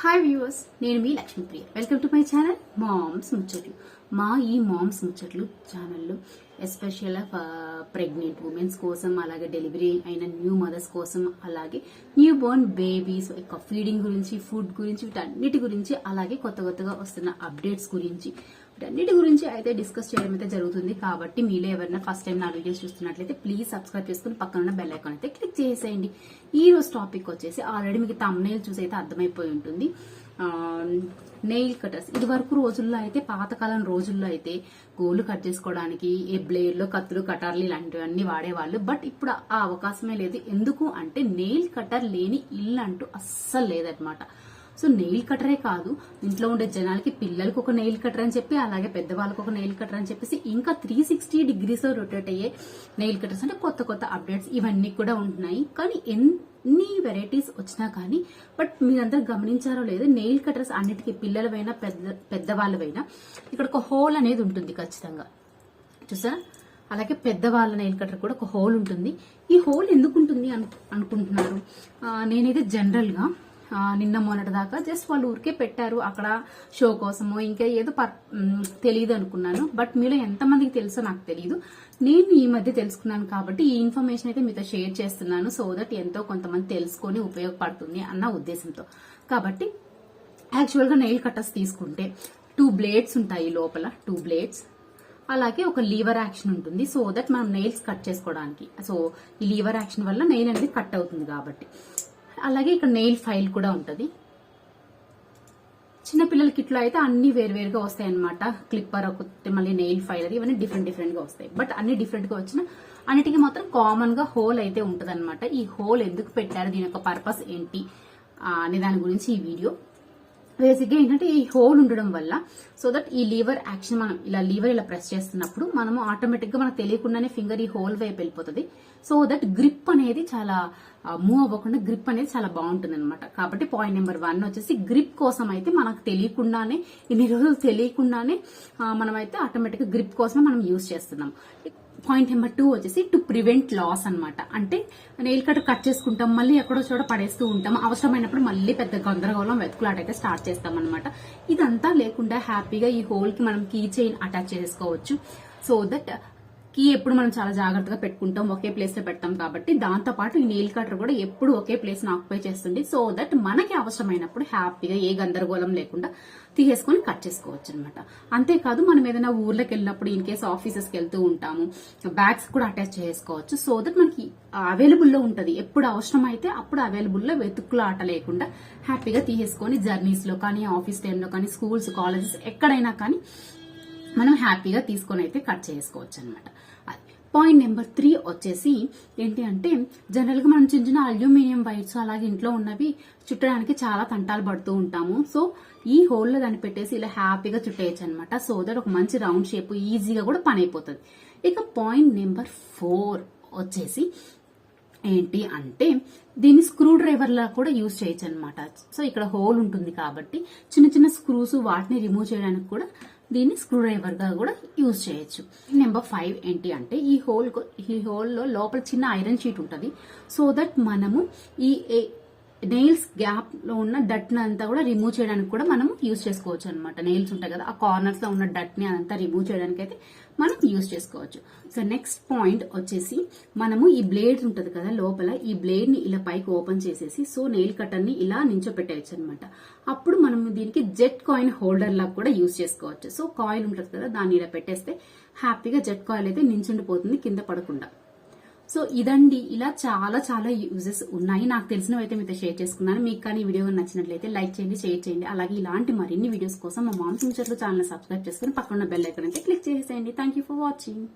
Hi viewers నేను మీ Lakshmipriya. Welcome to my channel moms ముచ్చట్లు మా ఈ మామ్స్ ముచ్చట్లు ఛానల్లో ఎస్పెషల్ ప్రెగ్నెంట్ ఉమెన్స్ కోసం అలాగే డెలివరీ అయిన న్యూ మదర్స్ కోసం అలాగే న్యూ బోర్న్ బేబీస్ యొక్క ఫీడింగ్ గురించి ఫుడ్ గురించి వీటన్నిటి గురించి అలాగే కొత్త కొత్తగా వస్తున్న అప్డేట్స్ గురించి వీటన్నిటి గురించి అయితే డిస్కస్ చేయడం అయితే జరుగుతుంది. కాబట్టి మీలో ఎవరైనా ఫస్ట్ టైం నా వీడియోస్ చూస్తున్నట్లయితే ప్లీజ్ సబ్స్క్రైబ్ చేసుకుని పక్కన ఉన్న బెల్ ఐకాన్ అయితే క్లిక్ చేసేయండి. ఈ రోజు టాపిక్ వచ్చేసి ఆల్రెడీ మీకు తమ్నేల్ చూసి అయితే అర్థమైపోయి ఉంటుంది. నెయిల్ కటర్స్ ఇది వరకు రోజుల్లో అయితే పాతకాలం రోజుల్లో అయితే గోళ్ళు కట్ చేసుకోవడానికి ఏ బ్లేడ్లు కత్తులు కటర్లు ఇలాంటివన్నీ వాడేవాళ్ళు. బట్ ఇప్పుడు ఆ అవకాశమే లేదు. ఎందుకు అంటే నెయిల్ కటర్ లేని ఇల్లు అంటూ అస్సలు లేదనమాట సో నెయిల్ కటరే కాదు ఇంట్లో ఉండే జనాలకి పిల్లలకి ఒక నెయిల్ కటర్ అని చెప్పి అలాగే పెద్దవాళ్ళకి ఒక నెయిల్ కటర్ అని చెప్పేసి ఇంకా త్రీ సిక్స్టీ డిగ్రీస్ రొటేట్ అయ్యే నెయిల్ కటర్స్ అంటే కొత్త కొత్త అప్డేట్స్ ఇవన్నీ కూడా ఉంటున్నాయి. కానీ ఎన్ని వెరైటీస్ వచ్చినా కానీ బట్ మీరందరూ గమనించారో లేదో నెయిల్ కటర్స్ అన్నిటికీ పిల్లలవైనా పెద్ద పెద్దవాళ్ళవైనా ఇక్కడ ఒక హోల్ అనేది ఉంటుంది ఖచ్చితంగా. చూసారా? అలాగే పెద్దవాళ్ళ నెయిల్ కటర్ కూడా ఒక హోల్ ఉంటుంది. ఈ హోల్ ఎందుకు ఉంటుంది అను అనుకుంటున్నారు? నేనైతే జనరల్గా నిన్న మొన్నటి దాకా జస్ట్ వాళ్ళు ఊరికే పెట్టారు అక్కడ షో కోసమో ఇంకా ఏదో పర్ తెలియదు అనుకున్నాను. బట్ మీలో ఎంతమందికి తెలుసో నాకు తెలియదు నేను ఈ మధ్య తెలుసుకున్నాను కాబట్టి ఈ ఇన్ఫర్మేషన్ అయితే మీతో షేర్ చేస్తున్నాను సో దట్ ఎంతో కొంతమంది తెలుసుకొని ఉపయోగపడుతుంది అన్న ఉద్దేశంతో. కాబట్టి యాక్చువల్గా నెయిల్ కట్టర్స్ తీసుకుంటే టూ బ్లేడ్స్ ఉంటాయి లోపల టూ బ్లేడ్స్. అలాగే ఒక లీవర్ యాక్షన్ ఉంటుంది. సో దట్ మనం నెయిల్స్ కట్ చేసుకోవడానికి. సో ఈ లీవర్ యాక్షన్ వల్ల నెయిల్ అనేది కట్ అవుతుంది కాబట్టి. అలాగే ఇక్కడ నెయిల్ ఫైల్ కూడా ఉంటుంది. చిన్నపిల్లల కిట్లో అయితే అన్ని వేరువేరుగా వస్తాయి అనమాట క్లిప్పర్ ఒకటి మళ్ళీ నెయిల్ ఫైల్ అది ఇవన్నీ డిఫరెంట్ డిఫరెంట్గా వస్తాయి. బట్ అన్ని డిఫరెంట్గా వచ్చిన అన్నిటికీ మాత్రం కామన్గా హోల్ అయితే ఉంటుంది ఈ హోల్ ఎందుకు పెట్టారు? దీని యొక్క పర్పస్ ఏంటి? అనే దాని గురించి ఈ వీడియో బేసిక్గా ఏంటంటే ఈ హోల్ ఉండడం వల్ల సో దట్ ఈ లీవర్ యాక్షన్ మనం ఇలా లీవర్ ఇలా ప్రెస్ చేస్తున్నప్పుడు మనము ఆటోమేటిక్గా మనకు తెలియకుండానే ఫింగర్ ఈ హోల్ వైపు వెళ్ళిపోతుంది. సో దట్ గ్రిప్ అనేది చాలా మూవ్ అవ్వకుండా గ్రిప్ అనేది చాలా బాగుంటుంది అనమాట కాబట్టి పాయింట్ నెంబర్ వన్ వచ్చేసి గ్రిప్ కోసం అయితే మనకు తెలియకుండానే ఇన్ని రోజులు తెలియకుండానే మనమైతే ఆటోమేటిక్గా గ్రిప్ కోసమే మనం యూజ్ చేస్తున్నాం. పాయింట్ నెంబర్ టూ వచ్చేసి టు ప్రివెంట్ లాస్ అనమాట అంటే నెయిల్ కట్ కట్ చేసుకుంటాం మళ్ళీ ఎక్కడో చోట పడేస్తూ ఉంటాం. అవసరమైనప్పుడు మళ్ళీ పెద్ద గందరగోళం వెతుకులాట అయితే స్టార్ట్ చేస్తాం అనమాట ఇదంతా లేకుండా హ్యాపీగా ఈ హోల్కి మనం కీ చైన్ అటాచ్ చేసుకోవచ్చు. సో దట్ కీ ఎప్పుడు మనం చాలా జాగ్రత్తగా పెట్టుకుంటాం ఒకే ప్లేస్లో పెడతాం కాబట్టి దాంతో పాటు ఈ నెయిల్ కటర్ కూడా ఎప్పుడు ఒకే ప్లేస్ని ఆక్యుపై చేస్తుంది. సో దట్ మనకి అవసరమైనప్పుడు హ్యాపీగా ఏ గందరగోళం లేకుండా తీసేసుకొని కట్ చేసుకోవచ్చు అనమాట అంతేకాదు మనం ఏదైనా ఊర్లోకి వెళ్ళినప్పుడు ఇన్ కేసు ఆఫీసెస్కి వెళ్తూ ఉంటాము బ్యాగ్స్ కూడా అటాచ్ చేసుకోవచ్చు. సో దట్ మనకి అవైలబుల్లో ఉంటుంది. ఎప్పుడు అవసరం అయితే అప్పుడు అవైలబుల్లో వెతుక్కుల ఆట లేకుండా హ్యాపీగా తీసేసుకొని జర్నీస్లో కానీ ఆఫీస్ టైంలో కానీ స్కూల్స్ కాలేజెస్ ఎక్కడైనా కానీ మనం హ్యాపీగా తీసుకొని అయితే కట్ చేసుకోవచ్చు అనమాట పాయింట్ నెంబర్ త్రీ వచ్చేసి ఏంటి అంటే జనరల్గా మనం చిన్న చిన్న అల్యూమినియం వైట్స్ అలాగే ఇంట్లో ఉన్నవి చుట్టడానికి చాలా తంటాలు పడుతూ ఉంటాము. సో ఈ హోల్లో దాన్ని పెట్టేసి ఇలా హ్యాపీగా చుట్టేయచ్చు అనమాట సో దట్ ఒక మంచి రౌండ్ షేప్ ఈజీగా కూడా పని అయిపోతుంది ఇక పాయింట్ నెంబర్ ఫోర్ వచ్చేసి ఏంటి అంటే దీన్ని స్క్రూ డ్రైవర్ లా కూడా యూజ్ చేయొచ్చు అనమాట సో ఇక్కడ హోల్ ఉంటుంది కాబట్టి చిన్న చిన్న స్క్రూస్ వాటిని రిమూవ్ చేయడానికి కూడా దీన్ని స్క్రూ డ్రైవర్గా కూడా యూజ్ చేయొచ్చు. నెంబర్ ఫైవ్ ఏంటి అంటే ఈ హోల్ ఈ హోల్లో లోపల చిన్న ఐరన్ షీట్ ఉంటుంది. సో దట్ మనము ఈ నెయిల్స్ గ్యాప్లో ఉన్న డట్ అంతా కూడా రిమూవ్ చేయడానికి కూడా మనం యూజ్ చేసుకోవచ్చు అనమాట నెయిల్స్ ఉంటాయి కదా ఆ కార్నర్స్లో ఉన్న డట్ని రిమూవ్ చేయడానికి అయితే మనం యూజ్ చేసుకోవచ్చు. సో నెక్స్ట్ పాయింట్ వచ్చేసి మనము ఈ బ్లేడ్ ఉంటది కదా లోపల ఈ బ్లేడ్ని ఇలా పైకి ఓపెన్ చేసేసి సో నెయిల్ కటర్ని ఇలా నించోపెట్టేయచ్చు అనమాట అప్పుడు మనం దీనికి జెట్ కాయిన్ హోల్డర్ లాగా కూడా యూజ్ చేసుకోవచ్చు. సో కాయిల్ ఉంటుంది కదా దాన్ని ఇలా పెట్టేస్తే హ్యాపీగా జెట్ కాయిల్ అయితే నించుండిపోతుంది కింద పడకుండా. సో ఇదండి ఇలా చాలా చాలా యూజెస్ ఉన్నాయి. నాకు తెలిసినవి అయితే మీతో షేర్ చేసుకున్నాను. మీకు కానీ వీడియో నచ్చినట్లయితే లైక్ చేయండి షేర్ చేయండి. అలాగే ఇలాంటి మరిన్ని వీడియోస్ కోసం మా మామ్స్ ముచ్చట్లు ఛానల్ సబ్స్క్రైబ్ చేసుకుని పక్కన బెల్ ఐకన్ అయితే క్లిక్ చేసేయండి. Thank you for watching